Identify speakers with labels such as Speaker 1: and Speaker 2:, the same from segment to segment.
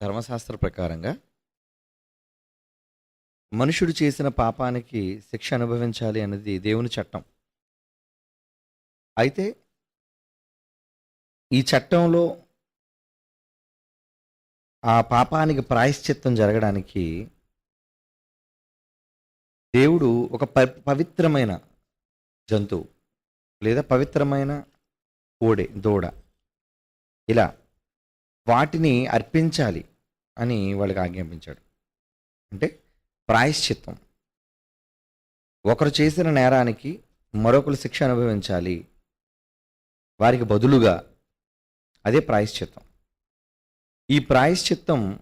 Speaker 1: ధర్మశాస్త్ర ప్రకారంగా మనుషుడు చేసిన పాపానికి శిక్ష అనుభవించాలి అన్నది దేవుని చట్టం. అయితే ఈ చట్టంలో ఆ పాపానికి ప్రాయశ్చిత్తం జరగడానికి దేవుడు ఒక ప పవిత్రమైన జంతువు లేదా పవిత్రమైన కోడె దూడ ఇలా వాటిని అర్పించాలి అని వాళ్ళకి ఆజ్ఞాపించాడు. అంటే ప్రాయశ్చిత్తం. ఒకరు చేసిన నేరానికి మరొకరు శిక్ష అనుభవించాలి. వారికి బదులుగా అదే ప్రాయశ్చిత్తం. ఈ ప్రాయశ్చిత్తం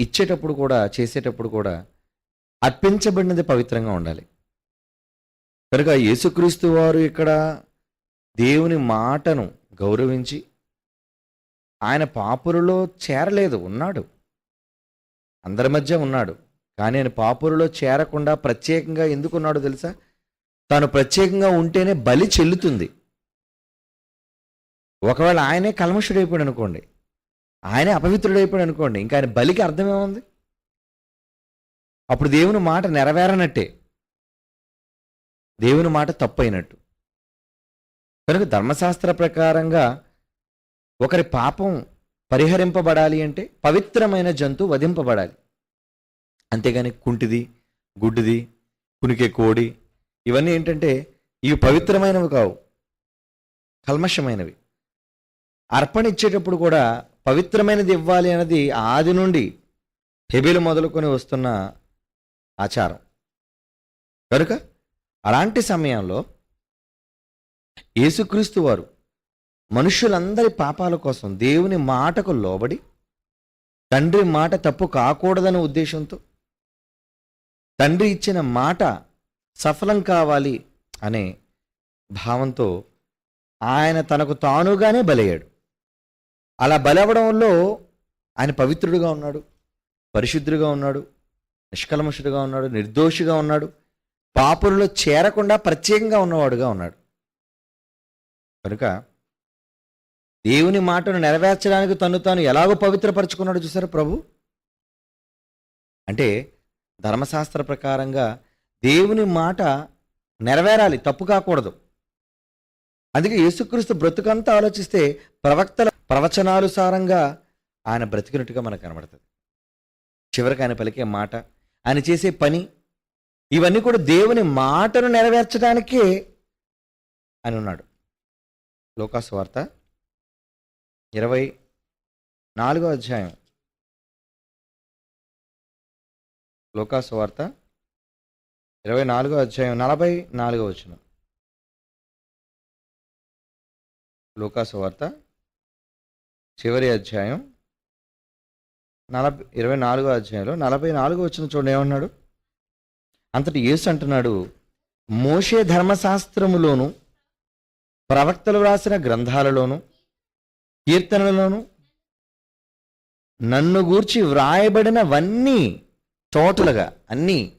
Speaker 1: ఇచ్చేటప్పుడు కూడా చేసేటప్పుడు కూడా అర్పించబడినది పవిత్రంగా ఉండాలి. కనుక యేసుక్రీస్తు వారు ఇక్కడ దేవుని మాటను గౌరవించి ఆయన పాపురులో చేరలేదు ఉన్నాడు. అందరి మధ్య ఉన్నాడు. కానీ ఆయన పాపురులో చేరకుండా ప్రత్యేకంగా ఎందుకున్నాడో తెలుసా? తాను ప్రత్యేకంగా ఉంటేనే బలి చెల్లుతుంది. ఒకవేళ ఆయనే కల్మషుడైపోయాడు అనుకోండి ఆయనే అపవిత్రుడైపోయాడు అనుకోండి ఇంకా ఆయన బలికి అర్థమేముంది అప్పుడు దేవుని మాట నెరవేరనట్టే. దేవుని మాట తప్పైనట్టు. అయినట్టు కనుక ధర్మశాస్త్ర ప్రకారంగా ఒకరి పాపం పరిహరింపబడాలి అంటే పవిత్రమైన జంతువు వధింపబడాలి. అంతేగాని కుంటిది గుడ్డిది కునికే కోడి ఇవన్నీ ఏంటంటే ఇవి పవిత్రమైనవి కావు. కల్మషమైనవి. అర్పణ ఇచ్చేటప్పుడు కూడా పవిత్రమైనది ఇవ్వాలి అన్నది ఆది నుండి హెబిలు మొదలుకొని వస్తున్న ఆచారం. కనుక అలాంటి సమయంలో యేసుక్రీస్తు వారు మనుషులందరి పాపాల కోసం దేవుని మాటకు లోబడి తండ్రి మాట తప్పు కాకూడదనే ఉద్దేశంతో తండ్రి ఇచ్చిన మాట సఫలం కావాలి అనే భావంతో ఆయన తనకు తానుగానే బలయ్యాడు. అలా బలవడంలో ఆయన పవిత్రుడుగా ఉన్నాడు పరిశుద్ధుడుగా ఉన్నాడు నిష్కల్మషుడుగా ఉన్నాడు నిర్దోషిగా ఉన్నాడు పాపులలో చేరకుండా ప్రత్యేకంగా ఉన్నవాడుగా ఉన్నాడు. కనుక దేవుని మాటను నెరవేర్చడానికి తను తాను ఎలాగో పవిత్రపరచుకున్నాడు చూసారు ప్రభు? అంటే ధర్మశాస్త్ర ప్రకారంగా దేవుని మాట నెరవేరాలి తప్పు కాకూడదు. అందుకే యేసుక్రీస్తు బ్రతుకంతా ఆలోచిస్తే ప్రవక్తల ప్రవచనానుసారంగా ఆయన బ్రతికినట్టుగా మనకు కనబడుతుంది. చివరికి ఆయన పలికే మాట ఆయన చేసే పని ఇవన్నీ కూడా దేవుని మాటను నెరవేర్చడానికే అని ఉన్నాడు. లోకాసు వార్త ఇరవై నాలుగో అధ్యాయం. లోకాసు వార్త ఇరవై నాలుగో అధ్యాయం నలభై నాలుగో వచ్చిన లోకాసు వార్త చివరి అధ్యాయం నలభై ఇరవై నాలుగో అధ్యాయంలో నలభై నాలుగో వచ్చిన చూడండి ఏమన్నాడు? అంతటి యేసు అంటున్నాడు మోషే ధర్మశాస్త్రములోను ప్రవక్తలు వ్రాసిన గ్రంథాలలోను కీర్తనలలోను నన్ను గూర్చి వ్రాయబడినవన్నీ టోటల్గా అన్నీ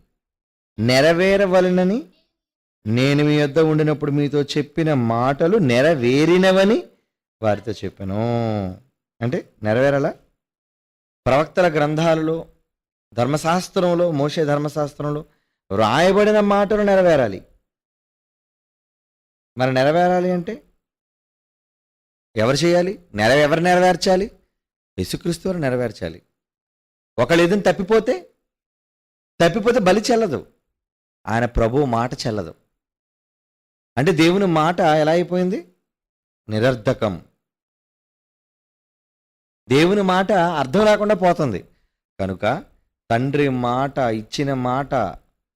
Speaker 1: నెరవేరవలనని నేను మీ యొద్ద ఉండినప్పుడు మీతో చెప్పిన మాటలు నెరవేరినవని వారితో చెప్పాను. అంటే నెరవేరాలా? ప్రవక్తల గ్రంథాలలో ధర్మశాస్త్రంలో మోసే ధర్మశాస్త్రంలో వ్రాయబడిన మాటలు నెరవేరాలి. మరి నెరవేరాలి అంటే? ఎవరు చేయాలి? నెర ఎవరు నెరవేర్చాలి? యేసుక్రీస్తు వారు నెరవేర్చాలి. ఒకళ్ళు ఏదైనా తప్పిపోతే తప్పిపోతే బలి చెల్లదు. ఆయన ప్రభువు మాట చెల్లదు. అంటే దేవుని మాట ఎలా అయిపోయింది? నిరర్ధకం. దేవుని మాట అర్థం లేకుండా పోతుంది. కనుక తండ్రి మాట ఇచ్చిన మాట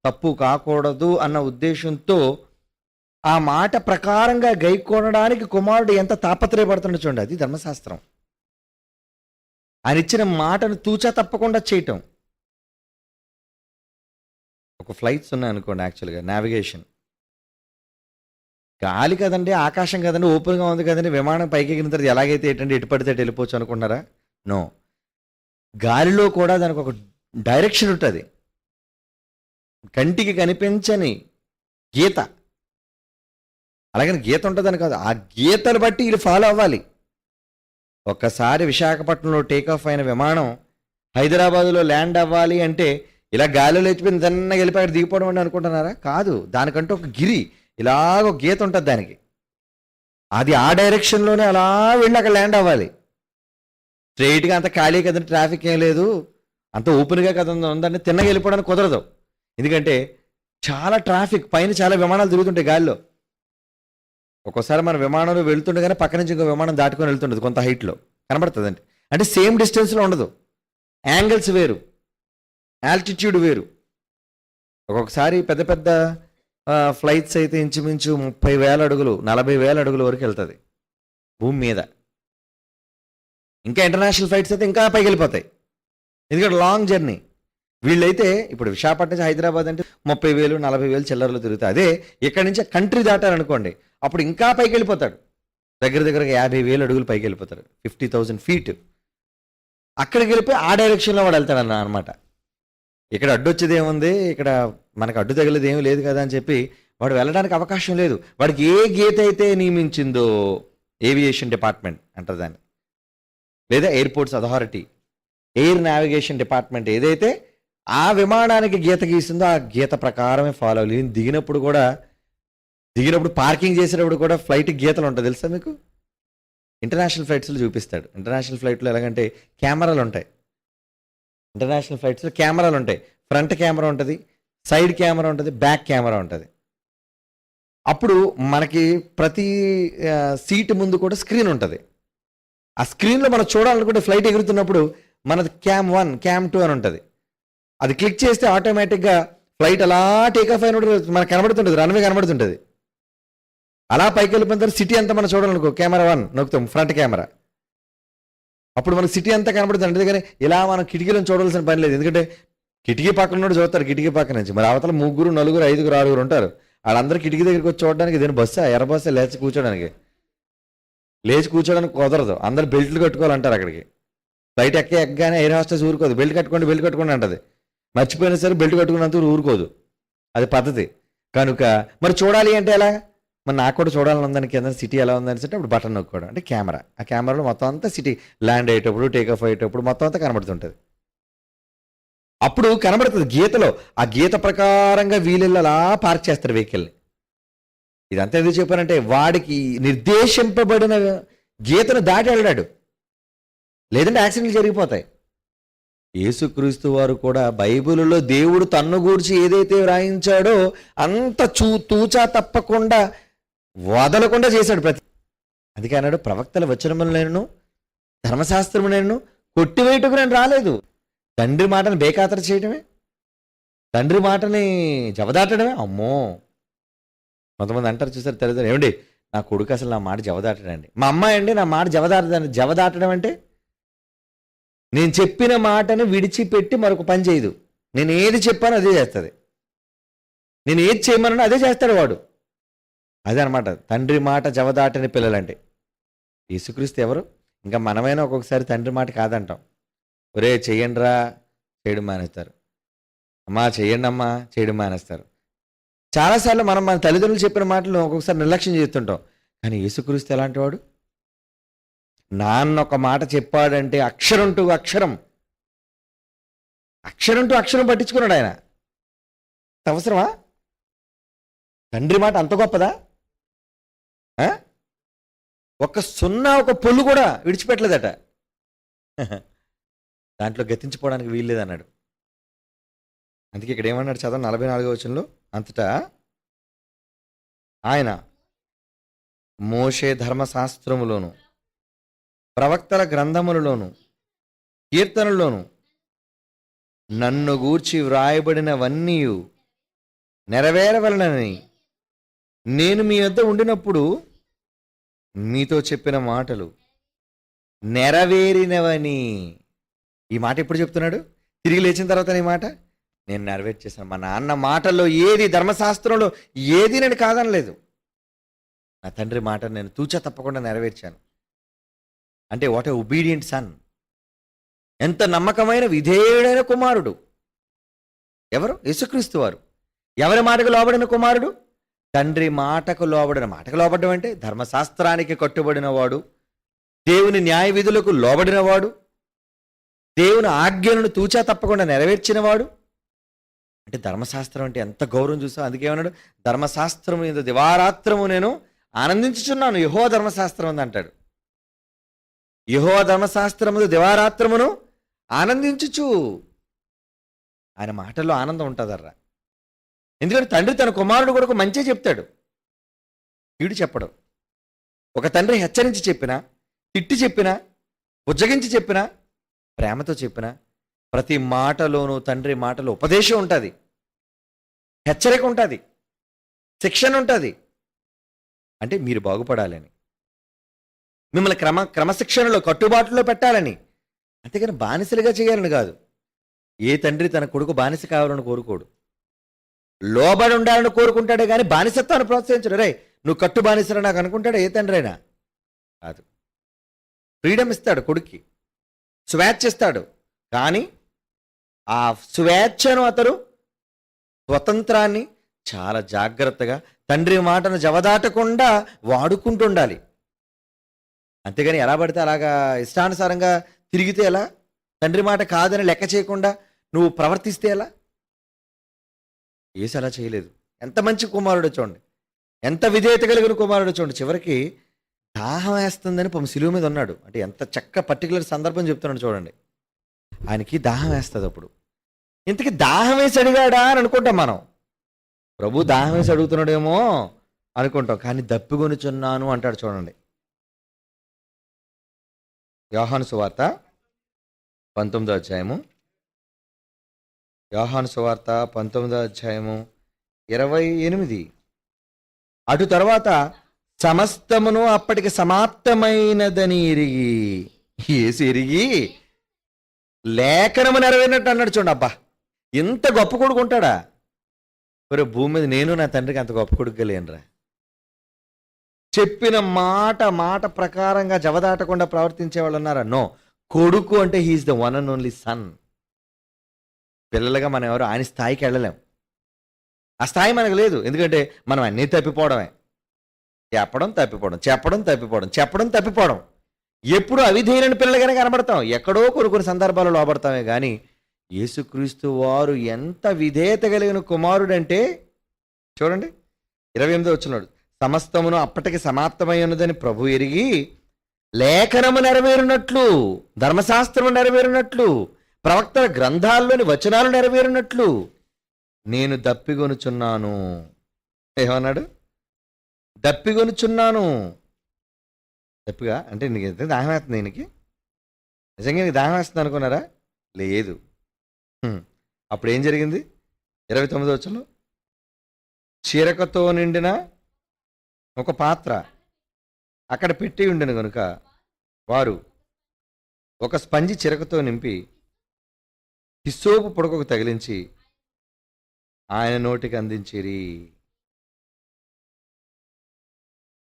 Speaker 1: తప్పు కాకూడదు అన్న ఉద్దేశంతో ఆ మాట ప్రకారంగా గైకొనడానికి కుమారుడు ఎంత తాపత్రయపడుతుండో చూడండి. అది ధర్మశాస్త్రం. ఆయన ఇచ్చిన మాటను తూచా తప్పకుండా చేయటం. ఒక ఫ్లైట్స్ ఉన్నాయి అనుకోండి యాక్చువల్గా నావిగేషన్ గాలి కదండి ఆకాశం కదండి ఓపెన్గా ఉంది కదండి విమానం పైకి ఎగిన తర్వాత ఎలాగైతే ఏంటంటే ఎటు పడితే అటు వెళ్ళిపోవచ్చు అనుకుంటున్నారా? నో గాలిలో కూడా దానికి ఒక డైరెక్షన్ ఉంటుంది. కంటికి కనిపించని గీత. అలాగని గీత ఉంటుందని కాదు. ఆ గీతను బట్టి వీళ్ళు ఫాలో అవ్వాలి. ఒక్కసారి విశాఖపట్నంలో టేకాఫ్ అయిన విమానం హైదరాబాద్లో ల్యాండ్ అవ్వాలి అంటే ఇలా గాలిలో లేచిపోయిన దన్నగా వెళ్ళిపోయి దిగిపోవడం అని అనుకుంటున్నారా? కాదు. దానికంటే ఒక గిరి. ఇలాగ ఒక గీత ఉంటుంది దానికి. అది ఆ డైరెక్షన్లోనే అలా వెళ్ళి అక్కడ ల్యాండ్ అవ్వాలి. స్ట్రైట్గా అంత ఖాళీ కదండి ట్రాఫిక్ ఏం లేదు. అంత ఓపెన్గా కదా ఉంది- ఉందంటే తిన్నగా వెళ్ళిపోవడానికి కుదరదు. ఎందుకంటే చాలా ట్రాఫిక్ పైన చాలా విమానాలు తిరుగుతుంటాయి గాలిలో. ఒక్కోసారి మన విమానంలో వెళ్తుండగానే పక్క నుంచి ఇంకో విమానం దాటుకొని వెళ్తుండదు కొంత హైట్లో కనబడుతుందండి. అంటే సేమ్ డిస్టెన్స్లో ఉండదు. యాంగిల్స్ వేరు. ఆల్టిట్యూడ్ వేరు. ఒక్కొక్కసారి పెద్ద పెద్ద ఫ్లైట్స్ అయితే ఇంచుమించు ముప్పై వేల అడుగులు నలభై వేల అడుగుల వరకు వెళ్తుంది. భూమి మీద. ఇంకా ఇంటర్నేషనల్ ఫ్లైట్స్ అయితే ఇంకా పైకి వెళ్ళిపోతాయి. ఎందుకంటే లాంగ్ జర్నీ వీళ్ళైతే ఇప్పుడు విశాఖపట్నం నుంచి హైదరాబాద్ అంటే ముప్పై వేలు నలభై వేలు చిల్లరలు తిరుగుతాయి. అదే ఇక్కడి నుంచి కంట్రీ దాటారనుకోండి అప్పుడు ఇంకా పైకి వెళ్ళిపోతాడు. దగ్గర దగ్గర యాభై వేలు అడుగులు పైకి వెళ్ళిపోతాడు. Fifty thousand feet. అక్కడికి వెళ్ళిపోయి ఆ డైరెక్షన్లో వాడు వెళ్తాడన్న అనమాట ఇక్కడ అడ్డు వచ్చేది ఏముంది? ఇక్కడ మనకు అడ్డు తగిలేదు ఏమీ లేదు కదా అని చెప్పి వాడు వెళ్ళడానికి అవకాశం లేదు. వాడికి ఏ గీత అయితే నియమించిందో ఏవియేషన్ డిపార్ట్మెంట్ అంటారు దాన్ని. లేదా airports authority air navigation department ఏదైతే ఆ విమానానికి గీత గీసిందో ఆ గీత ప్రకారమే ఫాలో అవ్వాలి దిగినప్పుడు కూడా దిగినప్పుడు పార్కింగ్ చేసేటప్పుడు కూడా ఫ్లైట్ గీతలు ఉంటాయి తెలుసా మీకు? ఇంటర్నేషనల్ ఫ్లైట్స్లో చూపిస్తాడు. ఇంటర్నేషనల్ ఫ్లైట్లో ఎలాగంటే కెమెరాలు ఉంటాయి. ఇంటర్నేషనల్ ఫ్లైట్స్లో కెమెరాలు ఉంటాయి. ఫ్రంట్ కెమెరా ఉంటుంది సైడ్ కెమెరా ఉంటుంది బ్యాక్ కెమెరా ఉంటుంది. అప్పుడు మనకి ప్రతి సీట్ ముందు కూడా స్క్రీన్ ఉంటుంది. ఆ స్క్రీన్లో మనం చూడాలనుకుంటే ఫ్లైట్ ఎగురుతున్నప్పుడు మనది క్యామ్ వన్ క్యామ్ టూ అని ఉంటుంది. అది క్లిక్ చేస్తే ఆటోమేటిక్గా ఫ్లైట్ అలా టేక్ ఆఫ్ అయినప్పుడు మనకు కనబడుతుంటుంది రన్వే కనబడుతుంటుంది. అలా పైకి వెళ్ళిపోయిన తర్వాత సిటీ అంతా మనం చూడాలనుకో కెమెరా వన్ నొక్కుతాం ఫ్రంట్ కెమెరా అప్పుడు మనకు సిటీ అంతా కనబడుతుంది అందుకని ఇలా మనం కిటికీలను చూడాల్సిన పని లేదు. ఎందుకంటే కిటికీ పక్కన నుండి చూస్తారు కిటికీ పక్క నుంచి. మరి అవతల ముగ్గురు నలుగురు ఐదుగురు ఆరుగురు ఉంటారు. వాళ్ళందరూ కిటికీ దగ్గరికి వచ్చి చూడడానికి దీని బస్సా ఎర్ర బస్సా లేచి కూర్చోడానికి. లేచి కూర్చోడానికి కుదరదు. అందరు బెల్ట్లు కట్టుకోవాలంటారు అక్కడికి. ఫ్లైట్ ఎక్క ఎక్కగానే ఎయిర్ హాస్టెస్ ఊరుకోదు. బెల్ట్ కట్టుకోండి బెల్ట్ కట్టుకోండి అంటది. మర్చిపోయినా సరే బెల్ట్ కట్టుకున్నంత ఊరుకోదు. అది పద్ధతి. కనుక మరి చూడాలి అంటే ఎలా? మరి నాకు కూడా చూడాలని ఉందని కింద సిటీ ఎలా ఉందని అంటే అప్పుడు బటన్ నొక్కోవడం. అంటే కెమెరా. ఆ కెమెరాలో మొత్తం అంతా సిటీ ల్యాండ్ అయ్యేటప్పుడు టేక్ ఆఫ్ అయ్యేటప్పుడు మొత్తం అంతా కనబడుతుంటుంది. అప్పుడు కనబడుతుంది గీతలో. ఆ గీత ప్రకారంగా వీళ్ళు అలా పార్క్ చేస్తారు వెహికల్ని. ఇదంతా ఎందుకు చెప్పారంటే వాడికి నిర్దేశింపబడిన గీతను దాటి వెళ్ళాడు. లేదంటే యాక్సిడెంట్లు జరిగిపోతాయి. యేసుక్రీస్తు వారు కూడా బైబిల్లో దేవుడు తన్ను గూర్చి ఏదైతే వ్రాయించాడో అంత చూ తూచా తప్పకుండా వదలకుండా చేశాడు ప్రతి అందుకే అన్నాడు ప్రవక్తల వచనములు నేను ధర్మశాస్త్రము నేను కొట్టివేయటకు నేను రాలేదు. తండ్రి మాటను బేఖాతర చేయడమే తండ్రి మాటని జవదాటడమే? అమ్మో! కొంతమంది అంటారు చూసారు తల్లిదండ్రులు ఏమండి నా కొడుకు అసలు నా మాట జవదాటడండి. మా అమ్మాయి అండి నా మాట జవదాటదండి జవదాటడం అంటే? నేను చెప్పిన మాటను విడిచిపెట్టి మరొక పని చేయదు. నేను ఏది చెప్పానో అదే చేస్తుంది. నేను ఏది చేయమన్నా అదే చేస్తాడు వాడు. అదే తండ్రి మాట జవదాటని పిల్లలంటే. యేసుక్రీస్తు ఎవరు? ఇంకా మనమైనా ఒక్కొక్కసారి తండ్రి మాట కాదంటాం. ఒరే చెయ్యండిరా చేయడం మానేస్తారు. అమ్మా చెయ్యండి అమ్మా చేయడం మానేస్తారు. చాలాసార్లు మనం మన తల్లిదండ్రులు చెప్పిన మాటలు ఒక్కొక్కసారి నిర్లక్ష్యం చేస్తుంటాం. కానీ యేసుక్రీస్తు ఎలాంటి వాడు? నాన్న ఒక మాట చెప్పాడంటే అక్షరం టు అక్షరం. అక్షరం టు అక్షరం పట్టించుకున్నాడు ఆయన. అవసరమా? తండ్రి మాట అంత గొప్పదా? ఒక సున్నా ఒక పొల్లు కూడా విడిచిపెట్టలేదట. దాంట్లో గతించిపోవడానికి వీల్లేదన్నాడు అందుకే ఇక్కడ ఏమన్నాడు చదవ నలభై నాలుగో వచనంలో? అంతటా ఆయన మోషే ధర్మశాస్త్రములోను ప్రవక్తల గ్రంథములలోను కీర్తనలోను నన్ను గూర్చి వ్రాయబడినవన్నీ నెరవేరవలనని నేను మీ వద్ద ఉండినప్పుడు మీతో చెప్పిన మాటలు నెరవేరినవని. ఈ మాట ఎప్పుడు చెప్తున్నాడు? తిరిగి లేచిన తర్వాత ఈ మాట? నేను నెరవేర్చేశాను మా నాన్న మాటల్లో ఏది ధర్మశాస్త్రంలో ఏది నేను కాదనలేదు. నా తండ్రి మాట నేను తూచా తప్పకుండా నెరవేర్చాను. అంటే వాట్ ఏ ఒబీడియంట్ సన్ ఎంత నమ్మకమైన విధేయుడైన కుమారుడు. ఎవరు? యేసుక్రీస్తు వారు. ఎవరి మాటకు లోబడిన కుమారుడు? తండ్రి మాటకు లోబడిన మాటకు లోబడడం అంటే ధర్మశాస్త్రానికి కట్టుబడిన వాడు దేవుని న్యాయ విధులకు లోబడినవాడు. దేవుని ఆజ్ఞలను తూచా తప్పకుండా నెరవేర్చినవాడు. అంటే ధర్మశాస్త్రం అంటే ఎంత గౌరవం చూసావు? అందుకే ఉన్నాడు ధర్మశాస్త్రము ఇంత దివారాత్రము నేను ఆనందించుచున్నాను. యహో ధర్మశాస్త్రం ఉంది అంటాడు. యహో ధర్మశాస్త్రములు దివారాత్రమును ఆనందించుచు. ఆయన మాటల్లో ఆనందం ఉంటుందర్రా. ఎందుకంటే తండ్రి తన కుమారుడు కొరకు మంచి చెప్తాడు. వీడు చెప్పడు. ఒక తండ్రి హెచ్చరించి చెప్పినా తిట్టి చెప్పినా ఉజ్జగించి చెప్పినా ప్రేమతో చెప్పినా ప్రతి మాటలోనూ తండ్రి మాటలో ఉపదేశం ఉంటుంది. హెచ్చరిక ఉంటుంది. శిక్షణ ఉంటుంది. అంటే మీరు బాగుపడాలని. మిమ్మల్ని క్రమ క్రమశిక్షణలో కట్టుబాటులో పెట్టాలని. అంతేగాని బానిసలుగా చేయాలని కాదు. ఏ తండ్రి తన కొడుకు బానిస కావాలని కోరుకోడు. లోబడి ఉండాలని కోరుకుంటాడే కానీ బానిసత్వాన్ని ప్రోత్సహించడు. రే నువ్వు కట్టు బానిసరా నాకు అనుకుంటాడు? ఏ తండ్రి అయినా కాదు. ఫ్రీడమ్ ఇస్తాడు కొడుక్కి. స్వేచ్ఛ ఇస్తాడు. కానీ ఆ స్వేచ్ఛను అతడు స్వతంత్రాన్ని చాలా జాగ్రత్తగా తండ్రి మాటను జవదాటకుండా వాడుకుంటుండాలి అంతేగాని ఎలా పడితే అలాగా ఇష్టానుసారంగా తిరిగితే ఎలా? తండ్రి మాట కాదని లెక్క చేయకుండా నువ్వు ప్రవర్తిస్తే ఎలా? ఏసు అలా చేయలేదు. ఎంత మంచి కుమారుడు చూడండి. ఎంత విధేయత కలిగిన కుమారుడు చూడండి. చివరికి దాహం వేస్తుందని పాపం సిలువ మీద ఉన్నాడు. అంటే ఎంత చక్క పర్టికులర్ సందర్భం చెప్తున్నాడు చూడండి. ఆయనకి దాహం వేస్తుంది అప్పుడు. ఇంతకీ దాహం వేసి అడిగాడా అని అనుకుంటాం మనం. ప్రభు దాహం వేసి అడుగుతున్నాడేమో అనుకుంటాం. కానీ దప్పికొనుచున్నాను అంటాడు చూడండి. యోహాను సువార్త పంతొమ్మిదో అధ్యాయము. యోహాను సువార్త పంతొమ్మిదో అధ్యాయము ఇరవై ఎనిమిది. అటు తర్వాత సమస్తమును అప్పటికి సమాప్తమైనదని ఎరిగి ఏసి ఎరిగి లేఖనము నెరవేరినట్టు అన్నాడు చూడండి అబ్బా. ఇంత గొప్ప కొడుకు ఉంటాడా? భూమి మీద నేను నా తండ్రికి అంత గొప్ప కొడుకుగా లేనురా. చెప్పిన మాట మాట ప్రకారంగా జవదాటకుండా ప్రవర్తించే వాళ్ళు ఉన్నారా? నో. కొడుకు అంటే he is the one and only son. పిల్లలుగా మనం ఎవరు ఆయన స్థాయికి వెళ్ళలేం. ఆ స్థాయి మనకు లేదు. ఎందుకంటే మనం అన్నీ తప్పిపోవడమే. చెప్పడం తప్పిపోవడం చెప్పడం తప్పిపోవడం చెప్పడం తప్పిపోవడం. ఎప్పుడు అవిధేయులని పిల్లలుగానే కనబడతాం. ఎక్కడో కొన్ని కొన్ని సందర్భాలు లోపడతామే కానీ యేసుక్రీస్తు వారు ఎంత విధేయత కలిగిన కుమారుడంటే చూడండి ఇరవై ఎనిమిదో వచ్చినాడు సమస్తమును అప్పటికి సమాప్తమై ఉన్నదని ప్రభు ఎరిగి లేఖనము నెరవేరునట్లు ధర్మశాస్త్రము నెరవేరునట్లు ప్రవక్తల గ్రంథాల్లోని వచనాలు నెరవేరునట్లు నేను దప్పిగొనుచున్నాను. ఏమన్నాడు? దప్పిగొనుచున్నాను. దప్పిగా? అంటే నీకు ఎంత దాహం వేస్తుంది దీనికి నిజంగా నీకు దాహం వేస్తుంది అనుకున్నారా? లేదు. అప్పుడు ఏం జరిగింది? ఇరవై తొమ్మిదో వచ్చంలో చీరకతో నిండిన ఒక పాత్ర అక్కడ పెట్టి ఉండను కనుక వారు ఒక స్పంజి చిరకతో నింపి హిస్సోపు పొడకకు తగిలించి ఆయన నోటికి అందించిరి.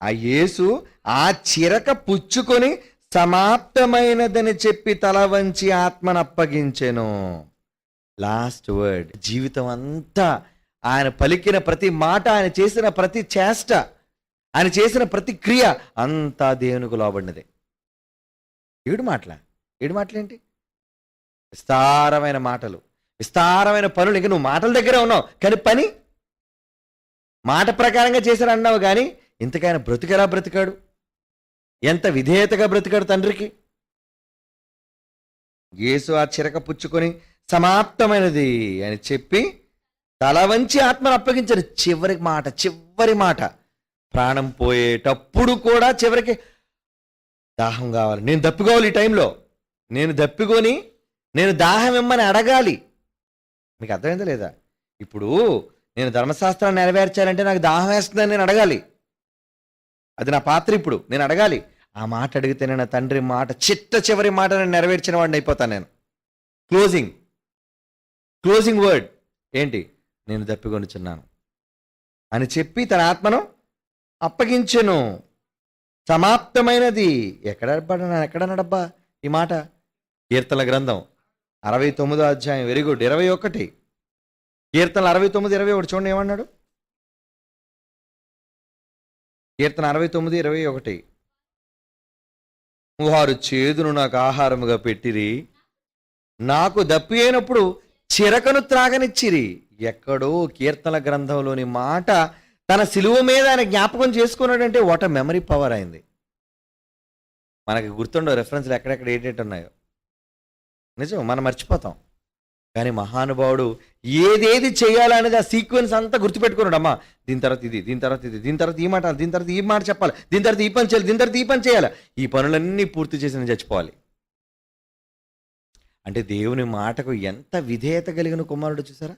Speaker 1: ఆ యేసు ఆ చిరక పుచ్చుకొని సమాప్తమైనదని చెప్పి తల వంచి ఆత్మను అప్పగించెను. Last word. జీవితం అంతా ఆయన పలికిన ప్రతి మాట ఆయన చేసిన ప్రతి చేష్ట ఆయన చేసిన ప్రతి క్రియ అంతా దేవునికి లోబడినదే. ఏడు మాటల? ఏడు మాటలేంటి? విస్తారమైన మాటలు. విస్తారమైన పనులు. ఇంకా నువ్వు మాటల దగ్గరే ఉన్నావు. కానీ పని? మాట ప్రకారంగా చేశారు అన్నావు కానీ ఇంతకైనా బ్రతికెలా బ్రతికాడు? ఎంత విధేయతగా బ్రతికాడు తండ్రికి? యేసు ఆ చిరక పుచ్చుకొని సమాప్తమైనది అని చెప్పి తల వంచి ఆత్మను అప్పగించారు చివరి మాట చివరి మాట. ప్రాణం పోయేటప్పుడు కూడా చివరికి దాహం కావాలి. నేను దప్పికోవాలి ఈ టైంలో. నేను దప్పికొని నేను దాహం ఇమ్మని అడగాలి. మీకు అర్థమైందా లేదా? ఇప్పుడు నేను ధర్మశాస్త్రాన్ని నెరవేర్చాలంటే నాకు దాహం వేస్తుందని నేను అడగాలి. అది నా పాత్ర ఇప్పుడు. నేను అడగాలి. ఆ మాట అడిగితే నేను నా తండ్రి మాట చిట్ట చివరి మాట నేను నెరవేర్చిన వాడిని అయిపోతాను నేను. క్లోజింగ్ క్లోజింగ్ వర్డ్ ఏంటి? నేను దప్పికొనుచున్నాను అని చెప్పి తన ఆత్మను అప్పగించెను. సమాప్తమైనది. ఎక్కడ పడ్డా ఎక్కడ నడబ్బా ఈ మాట? కీర్తన గ్రంథం అరవై తొమ్మిదో అధ్యాయం వెరీ గుడ్. ఇరవై ఒకటి. కీర్తనలు అరవై తొమ్మిది ఇరవై ఒకటి చూడండి ఏమన్నాడు? కీర్తన అరవై తొమ్మిది ఇరవై ఒకటి. వారు చేదును నాకు ఆహారముగా పెట్టిరి. నాకు దప్పి అయినప్పుడు చిరకను త్రాగనిచ్చిరి. ఎక్కడో కీర్తన గ్రంథంలోని మాట తన సిలువ మీద ఆయన జ్ఞాపకం చేసుకున్నాడంటే వాట్ అ మెమరీ పవర్ అయింది. మనకి గుర్తుండవు రెఫరెన్స్లు ఎక్కడెక్కడ ఏంటంటే ఉన్నాయో. నిజం మనం మర్చిపోతాం. కానీ మహానుభావుడు ఏదేది చేయాలనేది ఆ సీక్వెన్స్ అంతా గుర్తుపెట్టుకున్నాడు. అమ్మా దీని తర్వాత ఇది దీని తర్వాత ఇది దీని తర్వాత ఈ మాట దీని తర్వాత ఈ మాట చెప్పాలి దీని తర్వాత ఈ పని చేయాలి దీని తర్వాత ఈ పని చేయాలి. ఈ పనులన్నీ పూర్తి చేసి నేను చచ్చిపోవాలి. అంటే దేవుని మాటకు ఎంత విధేయత కలిగిన కుమారుడు చూసారా?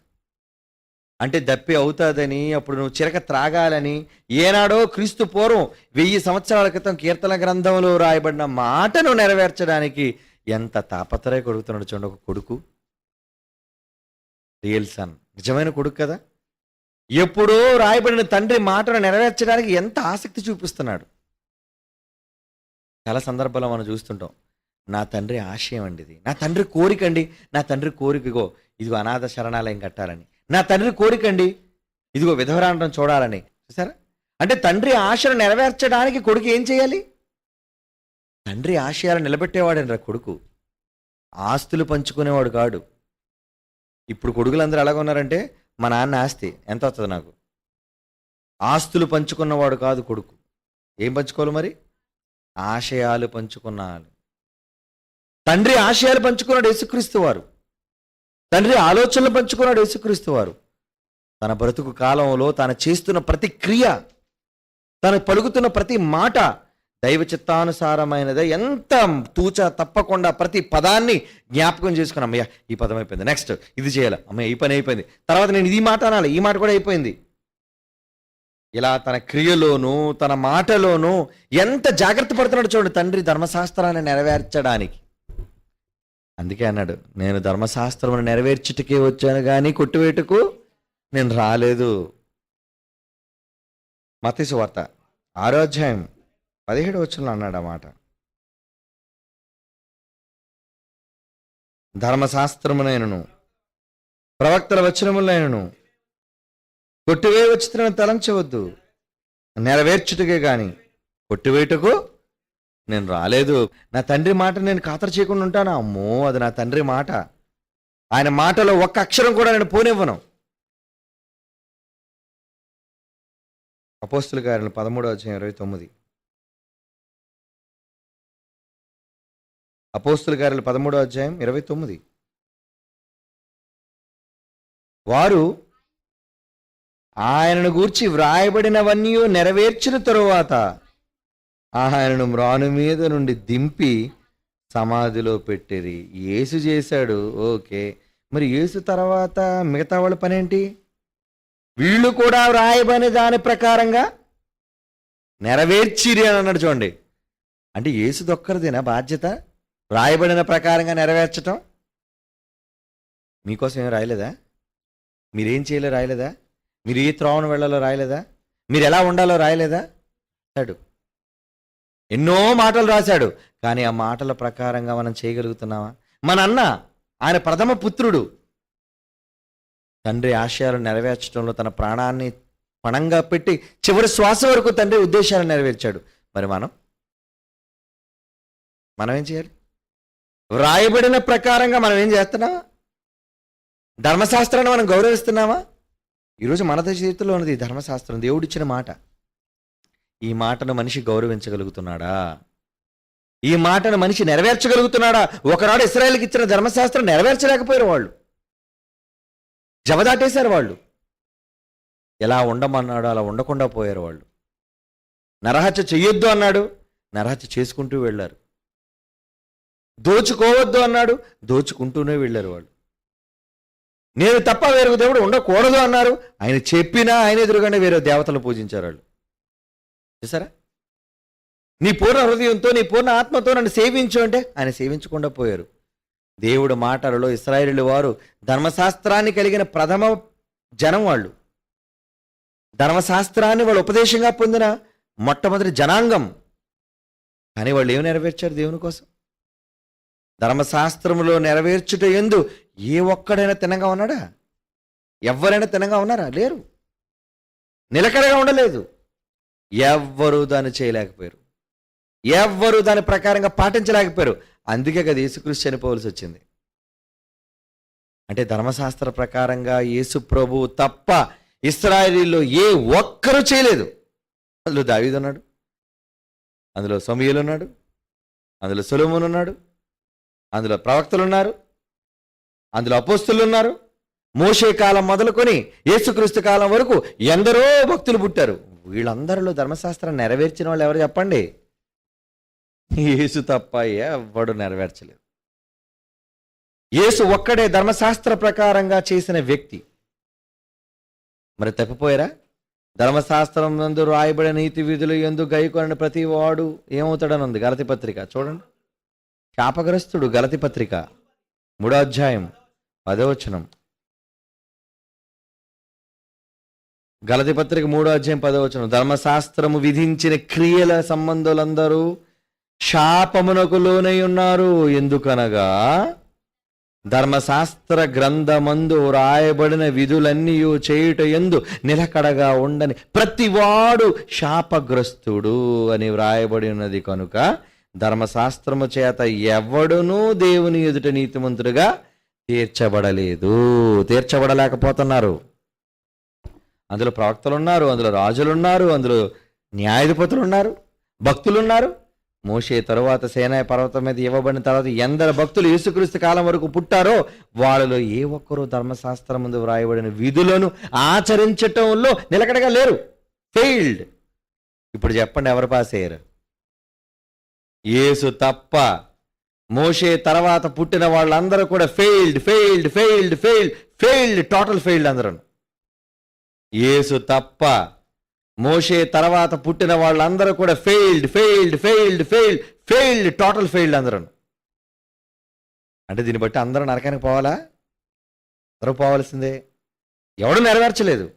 Speaker 1: అంటే దప్పి అవుతుందని అప్పుడు నువ్వు చిరక త్రాగాలని ఏనాడో క్రీస్తు పూర్వం వెయ్యి సంవత్సరాల క్రితం కీర్తన గ్రంథంలో రాయబడిన మాటను నెరవేర్చడానికి ఎంత తాపత్రయ కొడుకుతున్నాడు చూడండి ఒక కొడుకు. Real son. నిజమైన కొడుకు కదా. ఎప్పుడో రాయబడిన తండ్రి మాటను నెరవేర్చడానికి ఎంత ఆసక్తి చూపిస్తున్నాడు. చాలా సందర్భాల్లో మనం చూస్తుంటాం నా తండ్రి ఆశయం అండి ఇది. నా తండ్రి కోరిక అండి. నా తండ్రి కోరికగో ఇది అనాథ శరణాలయం కట్టాలని. నా తండ్రి కోరిక అండి ఇదిగో విధవరాండం చూడాలని. చూసారా? అంటే తండ్రి ఆశను నెరవేర్చడానికి కొడుకు ఏం చేయాలి? తండ్రి ఆశయాలు నిలబెట్టేవాడని రా కొడుకు? ఆస్తులు పంచుకునేవాడు కాడు. ఇప్పుడు కొడుకులందరూ ఎలాగ ఉన్నారంటే మా నాన్న ఆస్తి ఎంత వస్తుంది నాకు? ఆస్తులు పంచుకున్నవాడు కాదు కొడుకు. ఏం పంచుకోవాలి మరి? ఆశయాలు పంచుకున్నాను. తండ్రి ఆశయాలు పంచుకున్నాడు యేసుక్రీస్తు వారు. తండ్రి ఆలోచనలు పంచుకున్నాడు యేసుక్రీస్తు వారు. తన బ్రతుకు కాలంలో తన చేస్తున్న ప్రతి క్రియ తను పలుకుతున్న ప్రతి మాట దైవ చిత్తానుసారమైనదే. ఎంత తూచ తప్పకుండా ప్రతి పదాన్ని జ్ఞాపకం చేసుకుని అమ్మయ్య ఈ పదం అయిపోయింది. నెక్స్ట్ ఇది చేయాలి. అమ్మయ్య ఈ పని అయిపోయింది. తర్వాత నేను ఇది మాట అనాలి ఈ మాట కూడా అయిపోయింది. ఇలా తన క్రియలోనూ తన మాటలోనూ ఎంత జాగ్రత్త పడుతున్నాడు చూడండి తండ్రి ధర్మశాస్త్రాన్ని నెరవేర్చడానికి. అందుకే అన్నాడు నేను ధర్మశాస్త్రమును నెరవేర్చుటకే వచ్చాను కానీ కొట్టువేటుకు నేను రాలేదు. మతీసు వార్త ఆరో అధ్యాయం పదిహేడు వచ్చంలో అన్నాడు ఆ మాట. ధర్మశాస్త్రమునైనను ప్రవక్తల వచనములైనను కొట్టువే వచ్చిన తలంచవద్దు నెరవేర్చుటకే కానీ కొట్టివేటుకు నేను రాలేదు. నా తండ్రి మాట నేను ఖాతరు చేయకుండా ఉంటాను? అమ్మో అది నా తండ్రి మాట. ఆయన మాటలో ఒక్క అక్షరం కూడా నేను పోనివ్వను. అపోస్తుల గారిని పదమూడో అధ్యాయం ఇరవై తొమ్మిది. అపోస్తుల గారుల పదమూడో అధ్యాయం ఇరవై తొమ్మిది. వారు ఆయనను గూర్చి వ్రాయబడినవన్నీ నెరవేర్చిన తరువాత ఆయనను మ్రాను మీద నుండి దింపి సమాధిలో పెట్టిరి. యేసు చేశాడు. ఓకే. మరి యేసు తర్వాత మిగతా వాళ్ళ పనేంటి? వీళ్ళు కూడా వ్రాయబని దాని ప్రకారంగా నెరవేర్చిరి అని అన్నాడు చూడండి. అంటే ఏసు దొక్కరిదేనా బాధ్యత? రాయబడిన ప్రకారంగా నెరవేర్చటం? మీకోసం ఏం రాయలేదా? మీరేం చేయలే రాయలేదా? మీరు ఏ త్రోవను వెళ్ళాలో రాయలేదా? మీరు ఎలా ఉండాలో రాయలేదా? రాశాడు ఎన్నో మాటలు రాశాడు. కానీ ఆ మాటల ప్రకారంగా మనం చేయగలుగుతున్నామా? మన అన్న ఆయన ప్రథమ పుత్రుడు. తండ్రి ఆశయాలు నెరవేర్చడంలో తన ప్రాణాన్ని పణంగా పెట్టి చివరి శ్వాస వరకు తండ్రి ఉద్దేశాలు నెరవేర్చాడు. మరి మనం? మనం ఏం చేయాలి? వ్రాయబడిన ప్రకారంగా మనం ఏం చేస్తున్నామా? ధర్మశాస్త్రాన్ని మనం గౌరవిస్తున్నామా? ఈరోజు మన చేతిలో ఉన్నది ధర్మశాస్త్రం దేవుడిచ్చిన మాట. ఈ మాటను మనిషి గౌరవించగలుగుతున్నాడా? ఈ మాటను మనిషి నెరవేర్చగలుగుతున్నాడా? ఒకనాడు ఇస్రాయల్కి ఇచ్చిన ధర్మశాస్త్రం నెరవేర్చలేకపోయారు వాళ్ళు. జవదాటేశారు వాళ్ళు. ఎలా ఉండమన్నాడు అలా ఉండకుండా పోయారు వాళ్ళు. నరహత్య చెయ్యొద్దు అన్నాడు. నరహత్య చేసుకుంటూ వెళ్ళారు. దోచుకోవద్దు అన్నాడు. దోచుకుంటూనే వెళ్ళారు వాళ్ళు. నేను తప్ప వేరే దేవుడు ఉండకూడదు అన్నారు. ఆయన చెప్పినా ఆయన ఎదురుగానే వేరే దేవతలు పూజించారు వాళ్ళు. చూసారా? నీ పూర్ణ హృదయంతో నీ పూర్ణ ఆత్మతో నన్ను సేవించు అంటే ఆయన సేవించకుండా పోయారు. దేవుడు మాటలలో ఇస్రాయేలు వారు ధర్మశాస్త్రాన్ని కలిగిన ప్రథమ జనం వాళ్ళు. ధర్మశాస్త్రాన్ని వాళ్ళు ఉపదేశంగా పొందిన మొట్టమొదటి జనాంగం. కానీ వాళ్ళు ఏమి నెరవేర్చారు దేవుని కోసం? ధర్మశాస్త్రములో నెరవేర్చుట ఎందు ఏ ఒక్కడైనా తినగా ఉన్నాడా? ఎవరైనా తినగా ఉన్నారా? లేరు. నిలకడగా ఉండలేదు. ఎవ్వరూ దాన్ని చేయలేకపోయారు. ఎవ్వరూ దాని ప్రకారంగా పాటించలేకపోయారు. అందుకే కదా యేసుక్రీస్తు చనిపోవలసి వచ్చింది. అంటే ధర్మశాస్త్ర ప్రకారంగా యేసు ప్రభు తప్ప ఇస్రాయేలీలో ఏ ఒక్కరూ చేయలేదు. అందులో దావీదు ఉన్నాడు. అందులో సమయలు ఉన్నాడు. అందులో సులభములు ఉన్నాడు. అందులో ప్రవక్తలు ఉన్నారు. అందులో అపోస్తులు ఉన్నారు. మోషే కాలం మొదలుకొని యేసుక్రీస్తు కాలం వరకు ఎందరో భక్తులు పుట్టారు. వీళ్ళందరిలో ధర్మశాస్త్రం నెరవేర్చిన వాళ్ళు ఎవరు చెప్పండి? యేసు తప్ప ఎవ్వడు నెరవేర్చలేదు. యేసు ఒక్కడే ధర్మశాస్త్ర ప్రకారంగా చేసిన వ్యక్తి. మరి తప్పిపోయారా? ధర్మశాస్త్రం నందు రాయబడిన నీతి విధులు ఎందు గైకొని ప్రతి వాడు ఏమవుతాడని ఉంది గలతి పత్రిక. చూడండి. శాపగ్రస్తుడు గలతి పత్రిక. మూడో అధ్యాయం పదవచనం గలతి పత్రిక మూడో అధ్యాయం పదవచ్చును ధర్మశాస్త్రము విధించిన క్రియల సంబంధులందరూ శాపమునకు లోనై ఉన్నారు. ఎందుకనగా ధర్మశాస్త్ర గ్రంథమందు రాయబడిన విధులన్నీ చేయుట ఎందు నిలకడగా ఉండని ప్రతివాడు శాపగ్రస్తుడు అని వ్రాయబడి ఉన్నది కనుక ధర్మశాస్త్రము చేత ఎవడునూ దేవుని ఎదుట నీతిమంతుడుగా తీర్చబడలేదు. తీర్చబడలేకపోతున్నారు. అందులో ప్రవక్తలు ఉన్నారు అందులో రాజులు ఉన్నారు అందులో న్యాయాధిపతులు ఉన్నారు భక్తులు ఉన్నారు మోషే తరువాత సేనాయ పర్వతం మీద ఇవ్వబడిన తర్వాత ఎందరు భక్తులు యేసుక్రీస్తు కాలం వరకు పుట్టారో వాళ్ళలో ఏ ఒక్కరూ ధర్మశాస్త్రం ముందు వ్రాయబడిన విధులను ఆచరించటంలో నిలకడగా లేరు. ఫెయిల్డ్ ఇప్పుడు చెప్పండి ఎవరు పాస్ అయ్యారు యేసు తప్ప మోషే తర్వాత పుట్టిన వాళ్ళందరూ కూడా failed failed failed failed failed total failed అందరూ. యేసు తప్ప మోషే తర్వాత పుట్టిన వాళ్ళందరూ కూడా failed failed failed failed failed total failed అందరూ అంటే దీన్ని బట్టి అందరూ నరకానికి పోవాలా? అందరూ పోవాల్సిందే. ఎవడు నెరవేర్చలేదు.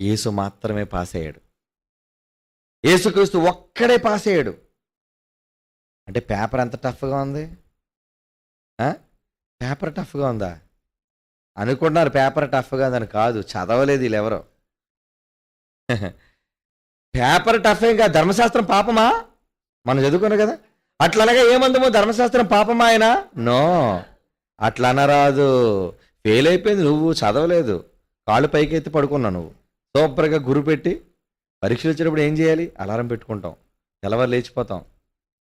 Speaker 1: యేసు మాత్రమే పాస్ అయ్యాడు. యేసుక్రీస్తు ఒక్కడే పాస్ అయ్యాడు. అంటే పేపర్ ఎంత టఫ్గా ఉంది? పేపర్ టఫ్గా ఉందా? అనుకుంటున్నారు పేపర్ టఫ్గా దాని కాదు చదవలేదు వీళ్ళెవరో. పేపర్ టఫ్ ఏం కాదు ధర్మశాస్త్రం పాపమా? మనం చదువుకున్నాం కదా. అట్లనగా ఏమందమో ధర్మశాస్త్రం పాపమా ఆయన? నో. అట్లా అనరాదు ఫెయిల్ అయిపోయింది నువ్వు చదవలేదు. కాళ్ళు పైకెత్తి పడుకున్నావు నువ్వు. సూపర్గా గురు పెట్టి పరీక్షలు వచ్చినప్పుడు ఏం చేయాలి? అలారం పెట్టుకుంటాం. తెల్లవారు లేచిపోతాం.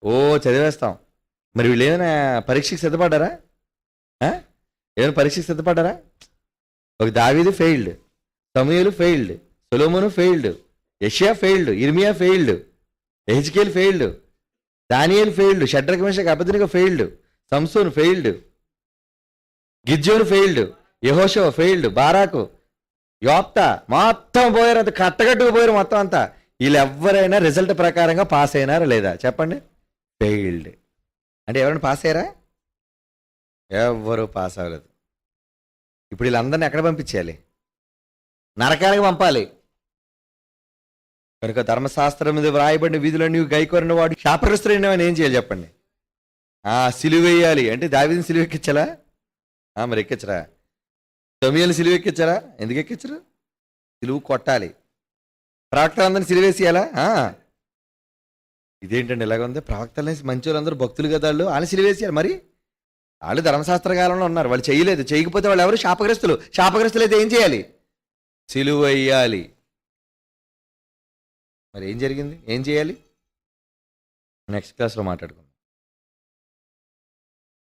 Speaker 1: ఓ చదివేస్తాం. మరి వీళ్ళు ఏమైనా పరీక్షకి సిద్ధపడ్డారా? ఏమైనా పరీక్షకు సిద్ధపడ్డారా? ఒక దావీది ఫెయిల్డ్ సమయలు ఫెయిల్డ్ సొలోమోను ఫెయిల్డ్ యషియా ఫెయిల్డ్ ఇర్మియా ఫెయిల్డ్ ఎహెచ్కేల్ ఫెయిల్డ్ దానియల్ ఫెయిల్డ్ షడ్రక మిషక్ అబద్ధినిక ఫెయిల్డ్ సంసోన్ ఫెయిల్డ్ గిజ్జోన్ ఫెయిల్డ్ యహోషో ఫెయిల్డ్ బారాకు యోప్త మొత్తం పోయారు అంత కట్టగట్టుకు పోయారు మొత్తం అంతా. వీళ్ళు ఎవరైనా రిజల్ట్ ప్రకారంగా పాస్ అయినారా లేదా? చెప్పండి. ఫెయిల్డ్ అంటే ఎవరైనా పాస్ అయ్యారా? ఎవ్వరూ పాస్ అవ్వలేదు. ఇప్పుడు వీళ్ళందరినీ ఎక్కడ పంపించాలి నరకానికి పంపాలి. కనుక ధర్మశాస్త్రం మీద వ్రాయబడిన విధులన్నీ గైకొరిన వాడు శాపగ్రస్తుడైన ఏం చేయాలి చెప్పండి? ఆ సిలువేయాలి అంటే దావిదిని సిలువ ఎక్కించాలా? ఆ, మరి ఎక్కించరా? తొమియలు సిలువ ఎక్కించారా ఎందుకు ఎక్కించరు? సిలువు కొట్టాలి. ప్రవక్తలందరినీ సిలివేసేయాలా ఇదేంటండి ఇలాగ ఉంది ప్రవక్తలని మంచి వాళ్ళందరూ భక్తులు కదా వాళ్ళు. వాళ్ళని సిలివేసేయాలి మరి? వాళ్ళు ధర్మశాస్త్ర కాలంలో ఉన్నారు. వాళ్ళు చేయలేదు. చేయకపోతే వాళ్ళు ఎవరు? శాపగ్రస్తులు. శాపగ్రస్తులు అయితే ఏం చేయాలి? సిలువ మరి ఏం జరిగింది? ఏం చేయాలి? నెక్స్ట్ క్లాస్లో మాట్లాడుకుందాం.